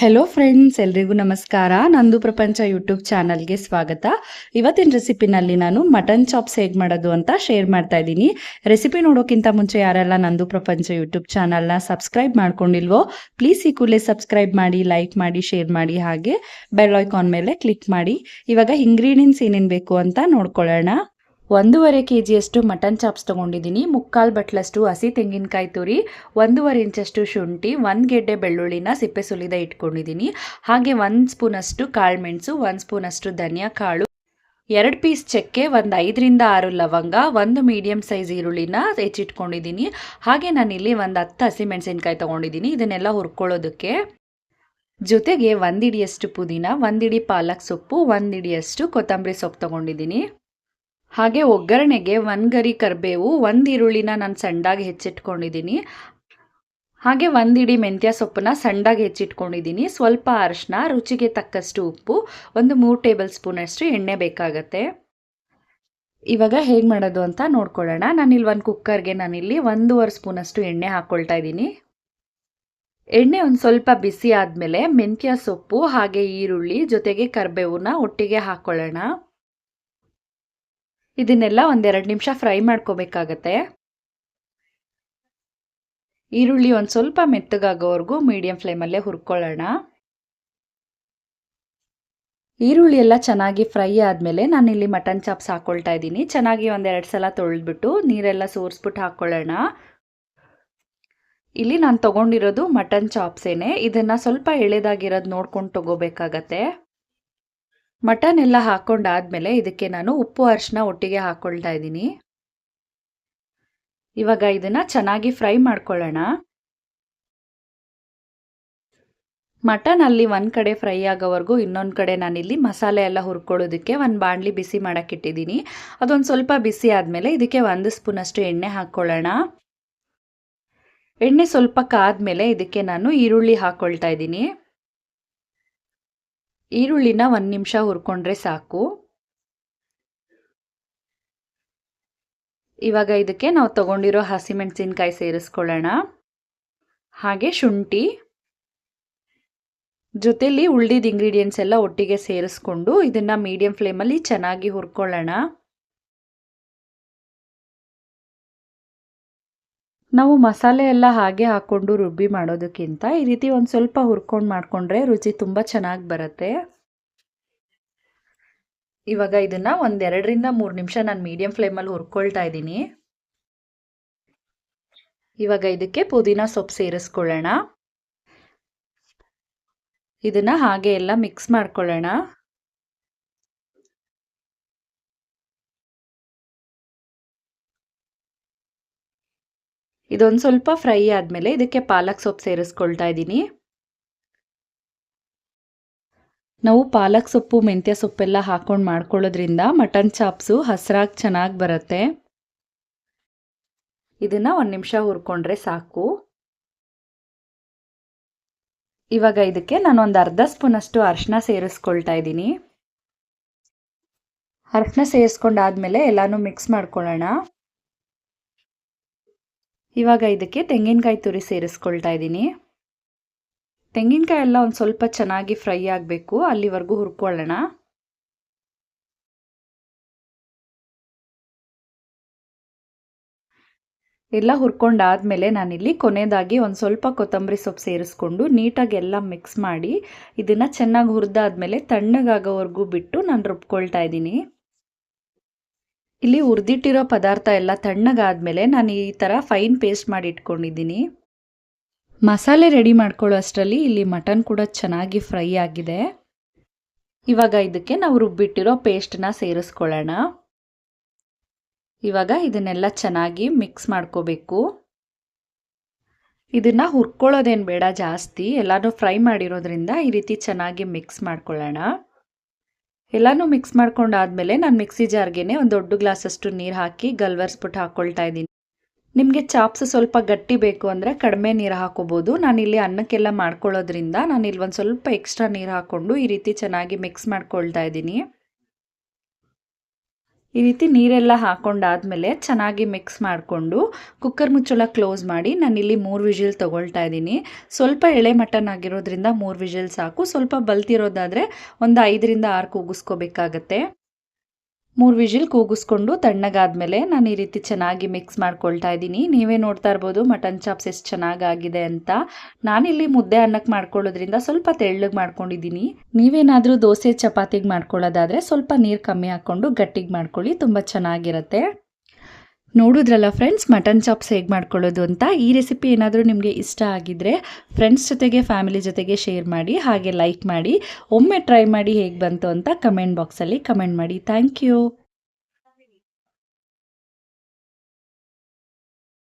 Hello friends ಎಲ್ರಿಗೂ ನಮಸ್ಕಾರ. ನಂದು ಪ್ರಪಂಚ ಯೂಟ್ಯೂಬ್ ಚಾನಲ್ಗೆ ಸ್ವಾಗತ. ಇವತ್ತಿನ ರೆಸಿಪಿನಲ್ಲಿ ನಾನು ಮಟನ್ ಚಾಪ್ಸ್ ಹೇಗೆ ಮಾಡೋದು ಅಂತ ಶೇರ್ ಮಾಡ್ತಾ ಇದ್ದೀನಿ. ರೆಸಿಪಿ ನೋಡೋಕ್ಕಿಂತ ಮುಂಚೆ ಯಾರೆಲ್ಲ ನಂದು ಪ್ರಪಂಚ ಯೂಟ್ಯೂಬ್ ಚಾನಲ್ನ ಸಬ್ಸ್ಕ್ರೈಬ್ ಮಾಡ್ಕೊಂಡಿಲ್ವೋ, ಪ್ಲೀಸ್ ಈ ಕೂಡಲೇ ಸಬ್ಸ್ಕ್ರೈಬ್ ಮಾಡಿ, ಲೈಕ್ ಮಾಡಿ, ಶೇರ್ ಮಾಡಿ, ಹಾಗೆ ಬೆಲ್ ಐಕಾನ್ ಮೇಲೆ ಕ್ಲಿಕ್ ಮಾಡಿ. ಇವಾಗ ಇಂಗ್ರೀಡಿಯೆಂಟ್ಸ್ ಏನೇನು ಬೇಕು ಅಂತ ನೋಡ್ಕೊಳ್ಳೋಣ. ಒಂದೂವರೆ ಕೆ ಜಿಯಷ್ಟು ಮಟನ್ ಚಾಪ್ಸ್ ತೊಗೊಂಡಿದ್ದೀನಿ. ಮುಕ್ಕಾಲು ಬಟ್ಲಷ್ಟು ಹಸಿ ತೆಂಗಿನಕಾಯಿ ತುರಿ, ಒಂದೂವರೆ ಇಂಚಷ್ಟು ಶುಂಠಿ, ಒಂದು ಗೆಡ್ಡೆ ಬೆಳ್ಳುಳ್ಳಿನ ಸಿಪ್ಪೆ ಸುಲಿದ ಇಟ್ಕೊಂಡಿದ್ದೀನಿ. ಹಾಗೆ ಒಂದು ಸ್ಪೂನಷ್ಟು ಕಾಳುಮೆಣಸು ಒಂದು ಸ್ಪೂನಷ್ಟು ಧನಿಯಾ ಕಾಳು, ಎರಡು ಪೀಸ್ ಚಕ್ಕೆ, ಒಂದು ಐದರಿಂದ ಆರು ಲವಂಗ, ಒಂದು ಮೀಡಿಯಮ್ ಸೈಜ್ ಈರುಳ್ಳಿನ ಹೆಚ್ಚಿಟ್ಕೊಂಡಿದ್ದೀನಿ. ಹಾಗೆ ನಾನಿಲ್ಲಿ ಒಂದು ಹತ್ತು ಹಸಿಮೆಣಸಿನ್ಕಾಯಿ ತೊಗೊಂಡಿದ್ದೀನಿ. ಇದನ್ನೆಲ್ಲ ಹುರ್ಕೊಳ್ಳೋದಕ್ಕೆ. ಜೊತೆಗೆ ಒಂದಿಡಿಯಷ್ಟು ಪುದೀನ ಒಂದಿಡಿ ಪಾಲಕ್ ಸೊಪ್ಪು ಒಂದಿಡಿಯಷ್ಟು ಕೊತ್ತಂಬರಿ ಸೊಪ್ಪು ತೊಗೊಂಡಿದ್ದೀನಿ. ಹಾಗೆ ಒಗ್ಗರಣೆಗೆ ಒಂದು ಗರಿ ಕರಿಬೇವು ಒಂದು ಈರುಳ್ಳಿನ ನಾನು ಸಣ್ಣದಾಗಿ ಹೆಚ್ಚಿಟ್ಕೊಂಡಿದ್ದೀನಿ ಹಾಗೆ ಒಂದಿಡಿ ಮೆಂತ್ಯ ಸೊಪ್ಪನ್ನ ಸಣ್ಣದಾಗಿ ಹೆಚ್ಚಿಟ್ಕೊಂಡಿದ್ದೀನಿ ಸ್ವಲ್ಪ ಅರಶಿನ, ರುಚಿಗೆ ತಕ್ಕಷ್ಟು ಉಪ್ಪು, ಒಂದು ಮೂರು ಟೇಬಲ್ ಸ್ಪೂನಷ್ಟು ಎಣ್ಣೆ ಬೇಕಾಗತ್ತೆ. ಇವಾಗ ಹೇಗೆ ಮಾಡೋದು ಅಂತ ನೋಡ್ಕೊಳ್ಳೋಣ. ನಾನಿಲ್ಲಿ ಒಂದು ಕುಕ್ಕರ್ಗೆ ನಾನಿಲ್ಲಿ ಒಂದೂವರೆ ಸ್ಪೂನಷ್ಟು ಎಣ್ಣೆ ಹಾಕ್ಕೊಳ್ತಾ ಇದ್ದೀನಿ ಎಣ್ಣೆ ಒಂದು ಸ್ವಲ್ಪ ಬಿಸಿ ಆದಮೇಲೆ ಮೆಂತ್ಯ ಸೊಪ್ಪು ಹಾಗೆ ಈರುಳ್ಳಿ ಜೊತೆಗೆ ಕರಿಬೇವನ್ನ ಒಟ್ಟಿಗೆ ಹಾಕ್ಕೊಳ್ಳೋಣ ಇದನ್ನೆಲ್ಲ ಒಂದೆರಡು ನಿಮಿಷ ಫ್ರೈ ಮಾಡ್ಕೋಬೇಕಾಗತ್ತೆ. ಈರುಳ್ಳಿ ಒಂದು ಸ್ವಲ್ಪ ಮೆತ್ತಗಾಗೋವರೆಗೂ ಮೀಡಿಯಂ ಫ್ಲೇಮಲ್ಲೇ ಹುರ್ಕೊಳ್ಳೋಣ. ಈರುಳ್ಳಿ ಎಲ್ಲ ಚೆನ್ನಾಗಿ ಫ್ರೈ ಆದಮೇಲೆ ನಾನಿಲ್ಲಿ ಮಟನ್ ಚಾಪ್ಸ್ ಹಾಕ್ಕೊಳ್ತಾ ಇದ್ದೀನಿ. ಚೆನ್ನಾಗಿ ಒಂದೆರಡು ಸಲ ತೊಳೆದ್ಬಿಟ್ಟು ನೀರೆಲ್ಲ ಸೋರಿಸ್ಬಿಟ್ಟು ಹಾಕ್ಕೊಳ್ಳೋಣ ಇಲ್ಲಿ ನಾನು ತೊಗೊಂಡಿರೋದು ಮಟನ್ ಚಾಪ್ಸೇನೆ. ಇದನ್ನು ಸ್ವಲ್ಪ ಎಳೆದಾಗಿರೋದು ನೋಡ್ಕೊಂಡು ತೊಗೋಬೇಕಾಗತ್ತೆ. ಮಟನ್ ಎಲ್ಲ ಹಾಕೊಂಡಾದ್ಮೇಲೆ ಇದಕ್ಕೆ ನಾನು ಉಪ್ಪು ಅರಿಶಿನ ಒಟ್ಟಿಗೆ ಹಾಕೊಳ್ತಾ ಇದ್ದೀನಿ. ಇವಾಗ ಇದನ್ನ ಚೆನ್ನಾಗಿ ಫ್ರೈ ಮಾಡ್ಕೊಳ್ಳೋಣ. ಮಟನ್ ಅಲ್ಲಿ ಒಂದು ಕಡೆ ಫ್ರೈ ಆಗೋವರೆಗೂ ಇನ್ನೊಂದು ಕಡೆ ನಾನಿಲ್ಲಿ ಮಸಾಲೆ ಎಲ್ಲ ಹುರ್ಕೊಳ್ಳೋದಕ್ಕೆ ಒಂದು ಬಾಣಲಿ ಬಿಸಿ ಮಾಡೋಕ್ಕಿಟ್ಟಿದ್ದೀನಿ ಅದೊಂದು ಸ್ವಲ್ಪ ಬಿಸಿ ಆದಮೇಲೆ ಇದಕ್ಕೆ ಒಂದು ಸ್ಪೂನಷ್ಟು ಎಣ್ಣೆ ಹಾಕ್ಕೊಳ್ಳೋಣ ಎಣ್ಣೆ ಸ್ವಲ್ಪ ಕಾದ್ಮೇಲೆ ಇದಕ್ಕೆ ನಾನು ಈರುಳ್ಳಿ ಹಾಕ್ಕೊಳ್ತಾ ಇದ್ದೀನಿ. ಈರುಳ್ಳಿನ ಒಂದು ನಿಮಿಷ ಹುರ್ಕೊಂಡ್ರೆ ಸಾಕು. ಇವಾಗ ಇದಕ್ಕೆ ನಾವು ತಗೊಂಡಿರೋ ಹಸಿಮೆಣಸಿನ್ಕಾಯಿ ಸೇರಿಸ್ಕೊಳ್ಳೋಣ. ಹಾಗೆ ಶುಂಠಿ. ಜೊತೆಯಲ್ಲಿ ಉಳ್ದಿದ ಇಂಗ್ರೀಡಿಯೆಂಟ್ಸ್ ಎಲ್ಲ ಒಟ್ಟಿಗೆ ಸೇರಿಸ್ಕೊಂಡು ಇದನ್ನು ಮೀಡಿಯಂ ಫ್ಲೇಮಲ್ಲಿ ಚೆನ್ನಾಗಿ ಹುರ್ಕೊಳ್ಳೋಣ. ನಾವು ಮಸಾಲೆ ಎಲ್ಲ ಹಾಗೆ ಹಾಕ್ಕೊಂಡು ರುಬ್ಬಿ ಮಾಡೋದಕ್ಕಿಂತ ಈ ರೀತಿ ಒಂದು ಸ್ವಲ್ಪ ಹುರ್ಕೊಂಡು ಮಾಡಿಕೊಂಡ್ರೆ ರುಚಿ ತುಂಬ ಚೆನ್ನಾಗಿ ಬರುತ್ತೆ. ಇವಾಗ ಇದನ್ನು ಒಂದೆರಡರಿಂದ ಮೂರು ನಿಮಿಷ ನಾನು ಮೀಡಿಯಂ ಫ್ಲೇಮಲ್ಲಿ ಹುರ್ಕೊಳ್ತಾ ಇದ್ದೀನಿ. ಇವಾಗ ಇದಕ್ಕೆ ಪುದೀನ ಸೊಪ್ಪು ಸೇರಿಸ್ಕೊಳ್ಳೋಣ. ಇದನ್ನು ಹಾಗೆ ಎಲ್ಲ ಮಿಕ್ಸ್ ಮಾಡ್ಕೊಳ್ಳೋಣ. ಇದೊಂದು ಸ್ವಲ್ಪ ಫ್ರೈ ಆದಮೇಲೆ ಇದಕ್ಕೆ ಪಾಲಕ್ ಸೊಪ್ಪು ಸೇರಿಸ್ಕೊಳ್ತಾ ಇದ್ದೀನಿ. ನಾವು ಪಾಲಕ್ ಸೊಪ್ಪು, ಮೆಂತ್ಯ ಸೊಪ್ಪೆಲ್ಲ ಹಾಕ್ಕೊಂಡು ಮಾಡ್ಕೊಳ್ಳೋದ್ರಿಂದ ಮಟನ್ ಚಾಪ್ಸು ಹಸ್ರಾಗಿ ಚೆನ್ನಾಗಿ ಬರುತ್ತೆ. ಇದನ್ನ ಒಂದು ನಿಮಿಷ ಹುರ್ಕೊಂಡ್ರೆ ಸಾಕು. ಇವಾಗ ಇದಕ್ಕೆ ನಾನು ಒಂದು ಅರ್ಧ ಸ್ಪೂನಷ್ಟು ಅರಿಶಿನ ಸೇರಿಸ್ಕೊಳ್ತಾ ಇದ್ದೀನಿ. ಅರಿಶಿನ ಸೇರಿಸ್ಕೊಂಡಾದ್ಮೇಲೆ ಎಲ್ಲಾನು ಮಿಕ್ಸ್ ಮಾಡ್ಕೊಳ್ಳೋಣ. ಇವಾಗ ಇದಕ್ಕೆ ತೆಂಗಿನಕಾಯಿ ತುರಿ ಸೇರಿಸ್ಕೊಳ್ತಾ ಇದ್ದೀನಿ. ತೆಂಗಿನಕಾಯಿ ಎಲ್ಲ ಒಂದು ಸ್ವಲ್ಪ ಚೆನ್ನಾಗಿ ಫ್ರೈ ಆಗಬೇಕು, ಅಲ್ಲಿವರೆಗೂ ಹುರ್ಕೊಳ್ಳೋಣ. ಎಲ್ಲ ಹುರ್ಕೊಂಡಾದ್ಮೇಲೆ ನಾನಿಲ್ಲಿ ಕೊನೆಯದಾಗಿ ಒಂದು ಸ್ವಲ್ಪ ಕೊತ್ತಂಬರಿ ಸೊಪ್ಪು ಸೇರಿಸ್ಕೊಂಡು ನೀಟಾಗಿ ಎಲ್ಲ ಮಿಕ್ಸ್ ಮಾಡಿ ಇದನ್ನು ಚೆನ್ನಾಗಿ ಹುರಿದಾದ್ಮೇಲೆ ತಣ್ಣಗಾಗೋವರೆಗೂ ಬಿಟ್ಟು ನಾನು ರುಬ್ಕೊಳ್ತಾ ಇದ್ದೀನಿ. ಇಲ್ಲಿ ಹುರಿದಿಟ್ಟಿರೋ ಪದಾರ್ಥ ಎಲ್ಲ ತಣ್ಣಗಾದ್ಮೇಲೆ ನಾನು ಈ ಥರ ಫೈನ್ ಪೇಸ್ಟ್ ಮಾಡಿ ಇಟ್ಕೊಂಡಿದ್ದೀನಿ. ಮಸಾಲೆ ರೆಡಿ ಮಾಡ್ಕೊಳ್ಳೋ ಅಷ್ಟರಲ್ಲಿ ಇಲ್ಲಿ ಮಟನ್ ಕೂಡ ಚೆನ್ನಾಗಿ ಫ್ರೈ ಆಗಿದೆ. ಇವಾಗ ಇದಕ್ಕೆ ನಾವು ರುಬ್ಬಿಟ್ಟಿರೋ ಪೇಸ್ಟನ್ನ ಸೇರಿಸ್ಕೊಳ್ಳೋಣ. ಇವಾಗ ಇದನ್ನೆಲ್ಲ ಚೆನ್ನಾಗಿ ಮಿಕ್ಸ್ ಮಾಡ್ಕೋಬೇಕು. ಇದನ್ನು ಹುರ್ಕೊಳ್ಳೋದೇನು ಬೇಡ ಜಾಸ್ತಿ, ಎಲ್ಲನೂ ಫ್ರೈ ಮಾಡಿರೋದ್ರಿಂದ ಈ ರೀತಿ ಚೆನ್ನಾಗಿ ಮಿಕ್ಸ್ ಮಾಡ್ಕೊಳ್ಳೋಣ. ಎಲ್ಲನೂ ಮಿಕ್ಸ್ ಮಾಡ್ಕೊಂಡಾದ್ಮೇಲೆ ನಾನು ಮಿಕ್ಸಿ ಜಾರ್ಗೆ ಒಂದು ದೊಡ್ಡ ಗ್ಲಾಸಷ್ಟು ನೀರು ಹಾಕಿ ಗಲ್ವರ್ಸ್ಬಿಟ್ಟು ಹಾಕ್ಕೊಳ್ತಾ ಇದ್ದೀನಿ. ನಿಮಗೆ ಚಾಪ್ಸ್ ಸ್ವಲ್ಪ ಗಟ್ಟಿ ಬೇಕು ಅಂದರೆ ಕಡಿಮೆ ನೀರು ಹಾಕೋಬೋದು. ನಾನಿಲ್ಲಿ ಅನ್ನಕ್ಕೆಲ್ಲ ಮಾಡ್ಕೊಳ್ಳೋದ್ರಿಂದ ನಾನಿಲ್ಲಿ ಒಂದು ಸ್ವಲ್ಪ ಎಕ್ಸ್ಟ್ರಾ ನೀರು ಹಾಕ್ಕೊಂಡು ಈ ರೀತಿ ಚೆನ್ನಾಗಿ ಮಿಕ್ಸ್ ಮಾಡ್ಕೊಳ್ತಾ ಇದ್ದೀನಿ. ಈ ರೀತಿ ನೀರೆಲ್ಲ ಹಾಕೊಂಡಾದಮೇಲೆ ಚೆನ್ನಾಗಿ ಮಿಕ್ಸ್ ಮಾಡಿಕೊಂಡು ಕುಕ್ಕರ್ ಮುಚ್ಚಳ ಕ್ಲೋಸ್ ಮಾಡಿ ನಾನಿಲ್ಲಿ ಮೂರು ವಿಜಿಲ್ ತೊಗೊಳ್ತಾ ಇದ್ದೀನಿ. ಸ್ವಲ್ಪ ಎಳೆ ಮಟನ್ ಆಗಿರೋದ್ರಿಂದ ಮೂರು ವಿಜಿಲ್ ಸಾಕು. ಸ್ವಲ್ಪ ಬಲ್ತಿರೋದಾದರೆ ಒಂದು ಐದರಿಂದ ಆರು ಕೂಗಿಸ್ಕೋಬೇಕಾಗತ್ತೆ. ಮೂರು ವಿಜಿಲ್ ಕೂಗಿಸ್ಕೊಂಡು ತಣ್ಣಗಾದ್ಮೇಲೆ ನಾನು ಈ ರೀತಿ ಚೆನ್ನಾಗಿ ಮಿಕ್ಸ್ ಮಾಡ್ಕೊಳ್ತಾ ಇದ್ದೀನಿ. ನೀವೇ ನೋಡ್ತಾ ಇರ್ಬೋದು ಮಟನ್ ಚಾಪ್ಸ್ ಎಷ್ಟು ಚೆನ್ನಾಗಾಗಿದೆ ಅಂತ. ನಾನಿಲ್ಲಿ ಮುದ್ದೆ ಅನ್ನಕ್ಕೆ ಮಾಡ್ಕೊಳ್ಳೋದ್ರಿಂದ ಸ್ವಲ್ಪ ತೆಳ್ಳಗೆ ಮಾಡ್ಕೊಂಡಿದ್ದೀನಿ. ನೀವೇನಾದರೂ ದೋಸೆ ಚಪಾತಿಗೆ ಮಾಡ್ಕೊಳ್ಳೋದಾದರೆ ಸ್ವಲ್ಪ ನೀರು ಕಮ್ಮಿ ಹಾಕ್ಕೊಂಡು ಗಟ್ಟಿಗೆ ಮಾಡ್ಕೊಳ್ಳಿ, ತುಂಬ ಚೆನ್ನಾಗಿರುತ್ತೆ. ನೋಡಿದ್ರಲ್ಲ ಫ್ರೆಂಡ್ಸ್ ಮಟನ್ ಚಾಪ್ಸ್ ಹೇಗೆ ಮಾಡ್ಕೊಳ್ಳೋದು ಅಂತ. ಈ ರೆಸಿಪಿ ಏನಾದರೂ ನಿಮಗೆ ಇಷ್ಟ ಆಗಿದ್ದರೆ ಫ್ರೆಂಡ್ಸ್ ಜೊತೆಗೆ ಫ್ಯಾಮಿಲಿ ಜೊತೆಗೆ ಶೇರ್ ಮಾಡಿ, ಹಾಗೆ ಲೈಕ್ ಮಾಡಿ, ಒಮ್ಮೆ ಟ್ರೈ ಮಾಡಿ ಹೇಗೆ ಬಂತು ಅಂತ ಕಮೆಂಟ್ ಬಾಕ್ಸಲ್ಲಿ ಕಮೆಂಟ್ ಮಾಡಿ. Thank you